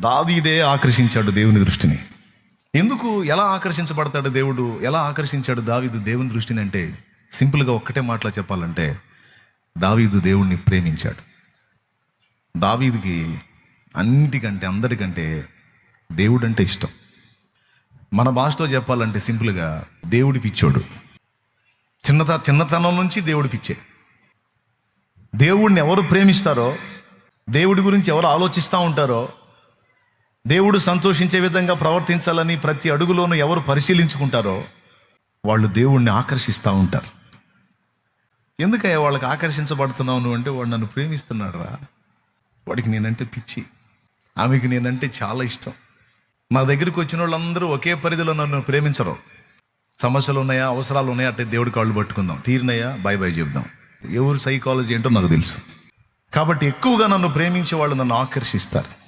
దావీదే ఆకర్షించాడు దేవుని దృష్టిని. ఎందుకు ఎలా ఆకర్షించబడతాడు దేవుడు? ఎలా ఆకర్షించాడు దావీదు దేవుని దృష్టిని అంటే సింపుల్గా ఒక్కటే మాటలో చెప్పాలంటే దావీదు దేవుణ్ణి ప్రేమించాడు. దావీదుకి అన్నిటికంటే అందరికంటే దేవుడు అంటే ఇష్టం. మన భాషలో చెప్పాలంటే సింపుల్గా దేవుడి పిచ్చోడు. చిన్నత చిన్నతనం నుంచి దేవుడి పిచ్చే. దేవుడిని ఎవరు ప్రేమిస్తారో దేవుడి గురించి ఎవరు ఆలోచిస్తూ ఉంటారో దేవుడు సంతోషించే విధంగా ప్రవర్తించాలని ప్రతి అడుగులోనూ ఎవరు పరిశీలించుకుంటారో వాళ్ళు దేవుణ్ణి ఆకర్షిస్తూ ఉంటారు. ఎందుకయ్యా వాళ్ళకి ఆకర్షించబడుతున్నావు నువ్వు అంటే వాడు నన్ను ప్రేమిస్తున్నాడు రా వాడికి నేనంటే పిచ్చి. ఆమెకి నేనంటే చాలా ఇష్టం. నా దగ్గరికి వచ్చిన వాళ్ళందరూ ఒకే పరిధిలో నన్ను ప్రేమించరు. సమస్యలు ఉన్నాయా అవసరాలు ఉన్నాయా అంటే దేవుడి కాళ్ళు పట్టుకుందాం. తీరినాయా బై బై చెప్దాం. ఎవరు సైకాలజీ ఏంటో నాకు తెలుసు. కాబట్టి ఎక్కువగా నన్ను ప్రేమించే వాళ్ళు నన్ను ఆకర్షిస్తారు.